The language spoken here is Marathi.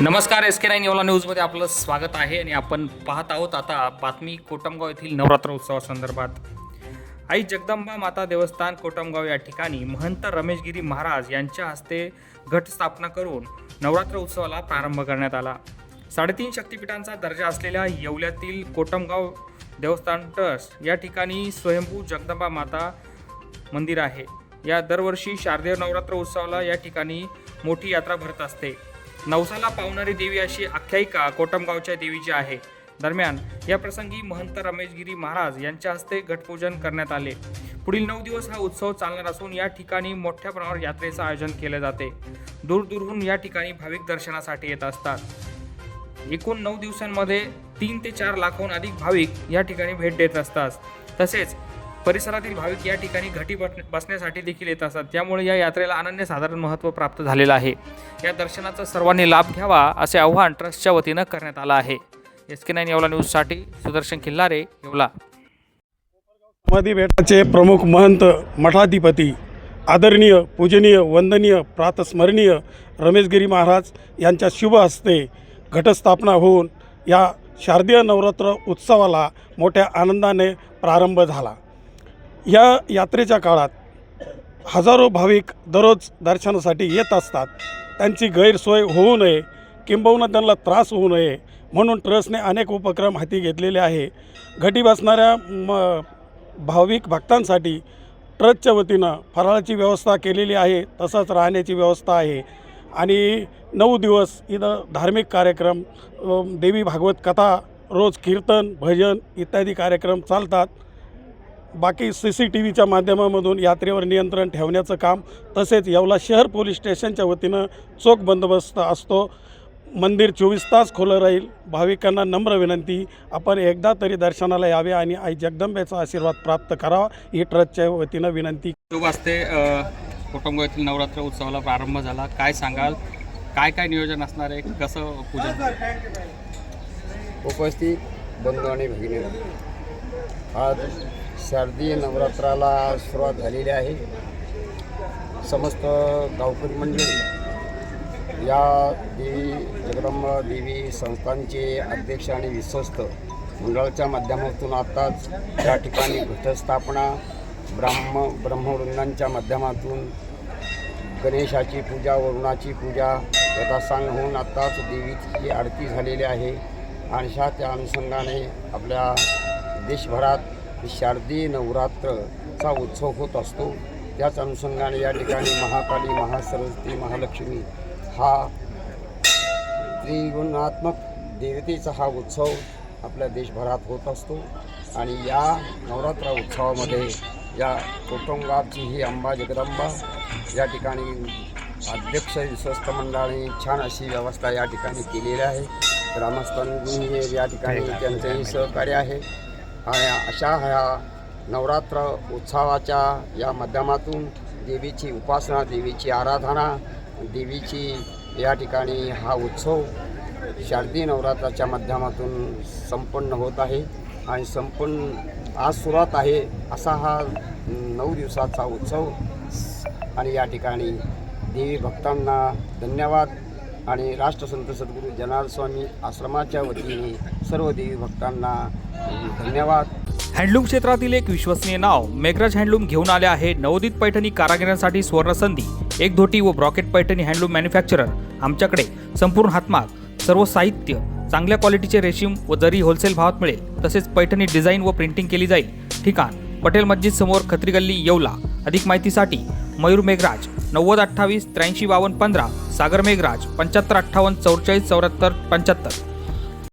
नमस्कार एस के नाईन येवला न्यूजमध्ये आपलं स्वागत आहे आणि आपण पाहत आहोत आता बातमी कोटमगाव येथील नवरात्र उत्सवासंदर्भात आई जगदंबा माता देवस्थान कोटमगाव या ठिकाणी महंत रमेशगिरी महाराज यांच्या हस्ते घट स्थापना करून नवरात्र उत्सवाला प्रारंभ करण्यात आला. साडेतीन शक्तिपीठांचा दर्जा असलेल्या येवल्यातील कोटमगाव देवस्थान ट्रस्ट या ठिकाणी स्वयंभू जगदंबा माता मंदिर आहे. या दरवर्षी शारदीय नवरात्र उत्सवाला या ठिकाणी मोठी यात्रा भरत असते. नवसाला पावणारी देवी अशी आख्यायिका कोटमगावच्या देवीची आहे. दरम्यान या प्रसंगी महंत रमेशगिरी महाराज यांच्या हस्ते घटपूजन करण्यात आले. पुढील नऊ दिवस हा उत्सव चालणार असून या ठिकाणी मोठ्या प्रमाणावर यात्रेचं आयोजन केले जाते. दूरदूरहून या ठिकाणी भाविक दर्शनासाठी येत असतात. एकूण नऊ दिवसांमध्ये तीन ते चार लाखाहून अधिक भाविक या ठिकाणी भेट देत असतात. तसेच परिसरातील भाविक या ठिकाणी घटी बसण्यासाठी देखील येत असतात. त्यामुळे या यात्रेला अनन्यसाधारण महत्त्व प्राप्त झालेलं आहे. या दर्शनाचा सर्वांनी लाभ घ्यावा असे आव्हान ट्रस्टच्या वतीनं करण्यात आलं आहे. एस के नाईन येवला न्यूजसाठी सुदर्शन खिल्लारे येवला. समाधी बेटाचे प्रमुख महंत मठाधिपती आदरणीय पूजनीय वंदनीय प्रातस्मरणीय रमेशगिरी महाराज यांच्या शुभ हस्ते घटस्थापना होऊन या शारदीय नवरात्र उत्सवाला मोठ्या आनंदाने प्रारंभ झाला. या यात्रेच्या काळात हजारो भाविक दररोज दर्शनासाठी येत असतात. त्यांची गैरसोय होऊ नये किंबहुना त्यांना त्रास होऊ नये म्हणून ट्रस्टने अनेक उपक्रम हाती घेतलेले आहे. घटी बसणाऱ्या म भाविक भक्तांसाठी ट्रस्टच्या वतीनं फराळाची व्यवस्था केलेली आहे तसंच राहण्याची व्यवस्था आहे. आणि नऊ दिवस इथं धार्मिक कार्यक्रम देवी भागवत कथा रोज कीर्तन भजन इत्यादी कार्यक्रम चालतात. बाकी सी सी टी व्हीच्या माध्यमामधून यात्रेवर नियंत्रण ठेवण्याचं काम तसेच येवला शहर पोलीस स्टेशनच्या वतीनं चोख बंदोबस्त असतो. मंदिर चोवीस तास खुलं राहील. भाविकांना नम्र विनंती. आपण एकदा तरी दर्शनाला यावे आणि आई जगदंबेचा आशीर्वाद प्राप्त करावा ही ट्रस्टच्या वतीनं विनंती. शुभ असते. कोटमगाव येथील नवरात्र उत्सवाला प्रारंभ झाला. काय सांगाल? काय काय नियोजन असणार आहे? कसं पूजन उपस्थित बंधू आणि भगिनी. आज शारदीय नवरात्राला सुरुवात झालेली आहे. समस्त गावकरी मंडळी या देवी जगदंबा देवी संस्थांचे अध्यक्ष आणि विश्वस्त मंडळाच्या माध्यमातून आत्ताच त्या ठिकाणी घटस्थापना ब्राह्म ब्रह्मवृंदांच्या माध्यमातून गणेशाची पूजा वरुणाची पूजा यथासांग होऊन आत्ताच देवीची आरती झालेली आहे. आणि अशा त्या अनुषंगाने आपल्या देशभरात शारदीय नवरात्रचा उत्सव होत असतो. त्याच अनुषंगाने या ठिकाणी महाकाली महासरस्वती महालक्ष्मी हा त्रिगुणात्मक देवतेचा हा उत्सव आपल्या देशभरात होत असतो. आणि या नवरात्र उत्सवामध्ये या कुटुंबाची ही अंबा जगदंबा या ठिकाणी अध्यक्ष विश्वस्त मंडळाने छान अशी व्यवस्था या ठिकाणी केलेली आहे. ग्रामस्थांनी या ठिकाणी त्यांचंही सहकार्य आहे. आणि अशा ह्या नवरात्र उत्सवाच्या या माध्यमातून देवीची उपासना देवीची आराधना देवीची या ठिकाणी हा उत्सव शारदीय नवरात्राच्या माध्यमातून संपन्न होत आहे आणि संपन्न आज सुरुवात आहे असा हा नऊ दिवसाचा उत्सव. आणि या ठिकाणी देवी भक्तांना धन्यवाद. आणि राष्ट्रसंत सद्गुरू जनार्द स्वामी आश्रमाच्या वतीने सर्व देवी भक्तांना धन्यवाद. हँडलूम क्षेत्रातील एक विश्वसनीय नाव मेघराज हँडलूम घेऊन आले आहे नवोदित पैठणी कारागिरांसाठी सुवर्णसंधी एक धोटी व ब्रॉकेट पैठणी हँडलूम मॅन्युफॅक्चरर आमच्याकडे संपूर्ण हातमाग सर्व साहित्य चांगल्या क्वालिटीचे रेशीम व जरी होलसेल भावात मिळेल तसेच पैठणी डिझाईन व प्रिंटिंग केली जाईल. ठिकाण पटेल मस्जिद समोर खत्री गल्ली येवला. अधिक माहितीसाठी मयूर मेघराज नव्वद अठ्ठावीस त्र्याऐंशी बावन्न पंधरा. सागर मेघराज पंच्याहत्तर अठ्ठावन्न चौवेचाळीस चौऱ्याहत्तर पंच्याहत्तर.